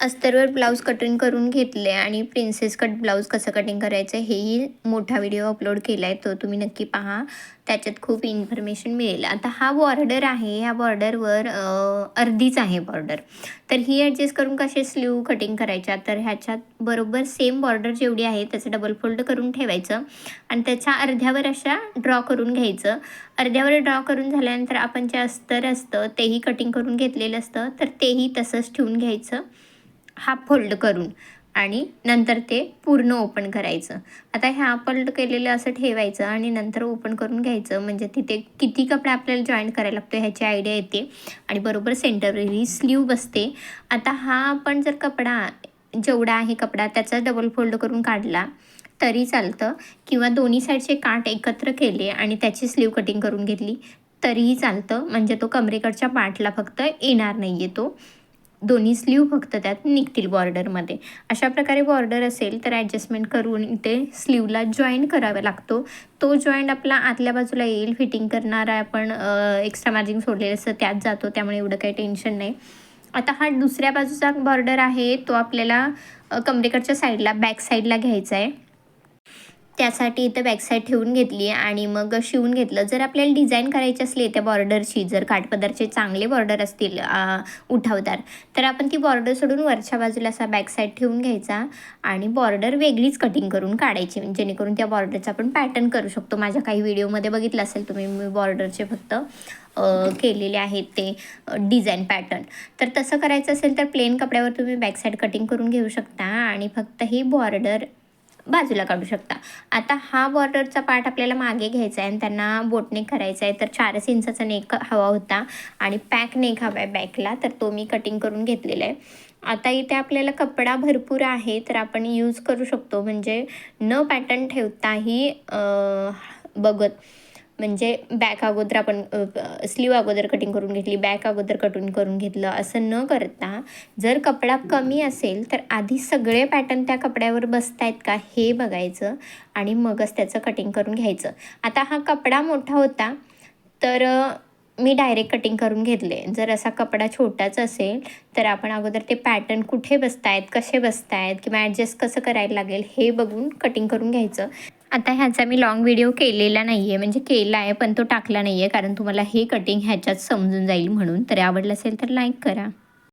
अस्तरवर blouse cutting करून घेतले आणि प्रिन्सेस कट ब्लाऊज कसं कटिंग करायचं हेही मोठा व्हिडिओ अपलोड केला आहे तो तुम्ही नक्की पहा. त्याच्यात खूप इन्फॉर्मेशन मिळेल. आता हा बॉर्डर आहे ह्या बॉर्डरवर अर्धीच आहे बॉर्डर तर ही ॲडजस्ट करून कसे स्लीव कटिंग करायच्या तर ह्याच्यात बरोबर सेम बॉर्डर जेवढी आहे त्याचं डबल फोल्ड करून ठेवायचं आणि त्याच्या अर्ध्यावर अशा ड्रॉ करून घ्यायचं. अर्ध्यावर ड्रॉ करून झाल्यानंतर आपण जे अस्तर असतं तेही कटिंग करून घेतलेलं असतं तर तेही तसंच ठेवून घ्यायचं. हाफ फोल्ड करून आणि नंतर ते पूर्ण ओपन करायचं. आता ह्या फोल्ड केलेलं असं ठेवायचं आणि नंतर ओपन करून घ्यायचं. म्हणजे तिथे किती कपडा आपल्याला जॉईन करायला लागतो ह्याची आयडिया येते. आणि बरोबर सेंटरवर ही स्लीव बसते. आता हा आपण जर कपडा जेवढा आहे कपडा त्याचा डबल फोल्ड करून काढला तरी चालतं. किंवा दोन्ही साईडचे काठ एकत्र केले आणि त्याची स्लीव कटिंग करून घेतली तरीही चालतं. म्हणजे तो कमरेकडच्या पाठला फक्त येणार नाही आहे तो. दोन्ही स्लीव फक्त त्यात निघतील बॉर्डरमध्ये अशा प्रकारे बॉर्डर असेल तर ॲडजस्टमेंट करून इथे स्लीवला जॉईन करावा लागतो. तो जॉईंट आपला आतल्या बाजूला येईल. फिटिंग करणारा आपण एक्स्ट्रा मार्जिंग सोडलेलं असतं त्यात जातो. त्यामुळे एवढं काही टेन्शन नाही. आता हा दुसऱ्या बाजूचा बॉर्डर आहे तो आपल्याला कमरेकडच्या साईडला बॅक साईडला घ्यायचा आहे. त्यासाठी इथं बॅकसाईड ठेवून घेतली आणि मग शिवून घेतलं. जर आपल्याला डिझाईन करायची असली त्या बॉर्डरची जर काठपदरचे चांगले बॉर्डर असतील उठावदार तर आपण ती बॉर्डर सोडून वरच्या बाजूला असा बॅकसाईड ठेवून घ्यायचा आणि बॉर्डर वेगळीच कटिंग करून काढायची. जेणेकरून त्या बॉर्डरचा आपण पॅटर्न करू शकतो. माझ्या काही व्हिडिओमध्ये बघितलं असेल तुम्ही मी बॉर्डरचे फक्त केलेले आहेत ते डिझाईन पॅटर्न तर तसं करायचं असेल तर प्लेन कपड्यावर तुम्ही बॅकसाईड कटिंग करून घेऊ शकता आणि फक्त ही बॉर्डर बाजूला काढू शकता. आता हा बॉर्डरचा पार्ट आपल्याला मागे घ्यायचा आहे आणि त्यांना बोटनेक करायचा आहे. तर चारच इंचाचा नेक हवा होता आणि पॅक नेक हवा आहे बॅकला तर तो मी कटिंग करून घेतलेला आहे. आता इथे आपल्याला कपडा भरपूर आहे. तर आपण यूज करू शकतो. म्हणजे न पॅटर्न ठेवताही बघत. म्हणजे बॅक अगोदर आपण स्लीव अगोदर कटिंग करून घेतली बॅक अगोदर कटिंग करून घेतलं असं न करता जर कपडा कमी असेल तर आधी सगळे पॅटर्न त्या कपड्यावर बसत आहेत का हे बघायचं आणि मगच त्याचं कटिंग करून घ्यायचं. आता हा कपडा मोठा होता तर मी डायरेक्ट कटिंग करून घेतले. जर असा कपडा छोटाच असेल तर आपण अगोदर ते पॅटर्न कुठे बसतायत कसे बसतायत किंवा ॲडजस्ट कसं करायला लागेल हे बघून कटिंग करून घ्यायचं. आता ह्याचा मी लॉंग व्हिडिओ केलेला नाही आहे म्हणजे केला आहे पण तो टाकला नाही आहे कारण तुम्हाला हे कटिंग ह्याच्यात समजून जाईल म्हणून. तर आवडलं असेल तर लाईक करा.